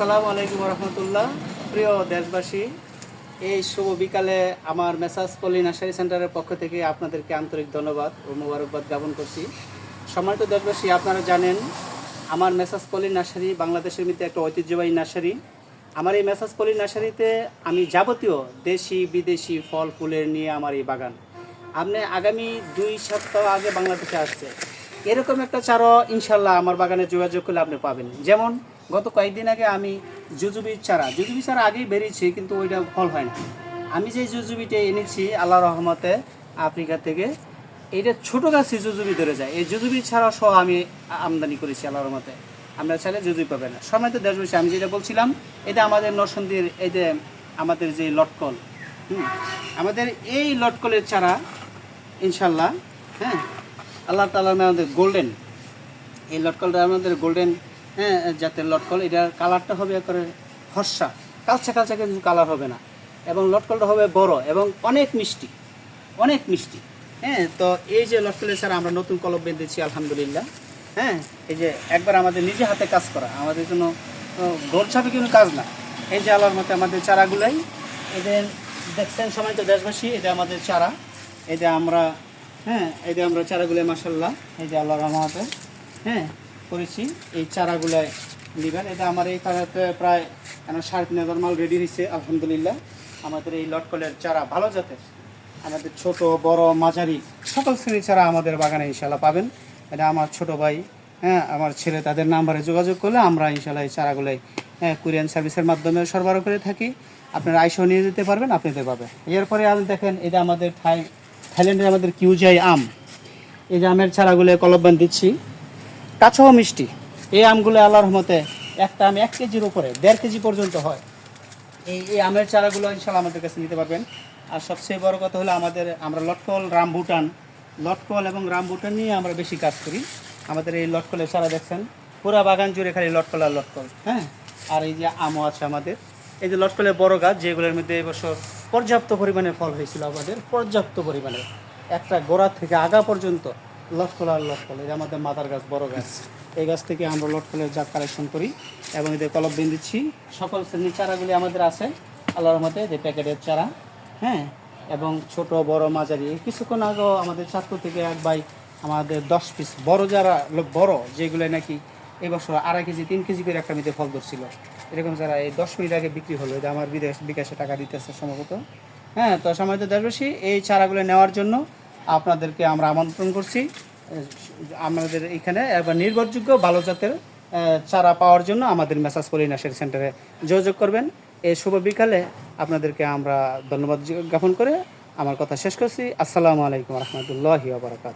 আসসালামু আলাইকুম রহমতুল্লাহ। প্রিয় দেশবাসী, এই শুভ বিকালে আমার মেসাজ পলি নার্সারি সেন্টারের পক্ষ থেকে আপনাদেরকে আন্তরিক ধন্যবাদ ও মোবারকবাদ জ্ঞাপন করছি। সম্মানিত দেশবাসী, আপনারা জানেন, আমার মেসাজ পলি নার্সারি বাংলাদেশের মধ্যে একটা ঐতিহ্যবাহী নার্সারি। আমার এই মেসাজ পলি নার্সারিতে আমি যাবতীয় দেশি, বিদেশি ফল, ফুলের নিয়ে আমার এই বাগান। আপনি আগামী দুই সপ্তাহ আগে বাংলাদেশে আসছে। এরকম একটা চারা ইনশাল্লাহ আমার বাগানে যোগাযোগ করলে আপনি পাবেন। যেমন গত কয়েকদিন আগে আমি জুজুবির চারা জুজুবি চারা আগেই বেরিয়েছি, কিন্তু ওইটা ফল হয় না। আমি যে জুজুবিটা এনেছি আল্লাহ রহমতে আফ্রিকা থেকে, এইটা ছোটো গাছে জুজুবি ধরে যায়। এই জুজুবি ছাড়া সহ আমি আমদানি করেছি আল্লাহ রহমতে। আমরা চাইলে জুজুবি পাবেন না। সময় তো দেশবাসী, আমি যেটা বলছিলাম, এটা আমাদের নরসন্দির এই যে আমাদের যে লটকল, হুম, আমাদের এই লটকলের চারা ইনশাল্লাহ হ্যাঁ আল্লাহ তালা আমাদের গোল্ডেন, এই লটকলটা আমাদের গোল্ডেন হ্যাঁ যাতে লটকল, এটার কালারটা হবে করে ফর্সা। কালচা কালচা কিন্তু কালার হবে না। এবং লটকলটা হবে বড় এবং অনেক মিষ্টি অনেক মিষ্টি। হ্যাঁ তো এই যে লটকলের স্যার আমরা নতুন কলম বেঁধেছি, আলহামদুলিল্লাহ। হ্যাঁ এই যে একবার আমাদের নিজে হাতে কাজ করা, আমাদের কোনো গোলছাপে কোনো কাজ না। এই যে আল্লাহর মতে আমাদের চারাগুলাই এদের দেখছেন সময় তো দেশবাসী এটা আমাদের চারা এটা আমরা হ্যাঁ যে আমরা চারাগুলো মাসাল্লাহ এই যে আল্লাহ রহমতে হ্যাঁ করেছি, এই চারাগুলো নিবেন। এটা আমার এই চারাতে প্রায় এখন সাড়ে তিন হাজার মাল রেডি হয়েছে আলহামদুলিল্লাহ। আমাদের এই লটকলের চারা ভালো জাতের। আমাদের ছোট, বড়, মাঝারি, সকল শ্রেণির চারা আমাদের বাগানে ইনশাল্লাহ পাবেন। এটা আমার ছোট ভাই হ্যাঁ আমার ছেলে তাদের নাম্বারে যোগাযোগ করলে আমরা ইনশাল্লাহ এই চারাগুলোই হ্যাঁ কুরিয়ান সার্ভিসের মাধ্যমে সরবরাহ করে থাকি। আপনারা আইসও নিয়ে যেতে পারবেন আপনাদের পাবে এরপরে আপনি দেখেন, এটা আমাদের থাই থাইল্যান্ডের আমাদের কিউজাই আম। এই যে আমের চারাগুলো কলব্বান দিচ্ছি। কাছেও মিষ্টি। এই আমগুলো আল্লাহর রহমতে একটা আম এক কেজির উপরে, দেড় কেজি পর্যন্ত হয়। এই এই আমের চারাগুলো ইনশাল্লাহ আমাদের কাছে নিতে পারবেন। আর সবচেয়ে বড় কথা হলো আমাদের, আমরা লটকল, রামভুটান, লটকল এবং রামভুটান নিয়ে আমরা বেশি কাজ করি। আমাদের এই লটকলের চারা দেখছেন, পুরা বাগান জুড়ে খালি লটকল আর লটকল হ্যাঁ? আর এই যে আমও আছে আমাদের। এই যে লটকলের বড় গাছ, যেগুলোর মধ্যে এবছর পর্যাপ্ত পরিমাণে ফল হয়েছিল আমাদের, পর্যাপ্ত পরিমাণে। একটা গোড়া থেকে আগা পর্যন্ত লটকল আর লটকল যে আমাদের মাদার গাছ, বড় গাছ। এই গাছ থেকে আমরা লটকলের জাত কালেকশন করি এবং এদের কলব বিন দিচ্ছি। সকল শ্রেণির চারাগুলি আমাদের আছে, আল্লাহর মতে যে প্যাকেটের চারা হ্যাঁ? এবং ছোট, বড়, মাঝারি কিছুক্ষণ আগেও আমাদের চাঁদপুর থেকে এক ভাই আমাদের দশ পিস বড় যারা, লো- বড়, যেগুলো নাকি এবছর আড়াই কেজি, তিন কেজি করে একটা মিতে ফল ধরছিল। এরকম যারা এই দশ মিনিট আগে বিক্রি হলো এটা আমার বিদেশ বিকাশে টাকা দিতেছে সম্ভবত। হ্যাঁ তো তো দেশবাসী এই চারাগুলো নেওয়ার জন্য আপনাদেরকে আমরা আমন্ত্রণ করছি। আমাদের এখানে একবার নির্ভরযোগ্য, ভালো জাতের চারা পাওয়ার জন্য আমাদের মেসাজ পলি নার্সারি সেন্টারে যোগাযোগ করবেন। এই শুভ বিকালে আপনাদেরকে আমরা ধন্যবাদ জ্ঞাপন করে আমার কথা শেষ করছি। আসসালামু আলাইকুম রহমতুল্লাহি বারাকাত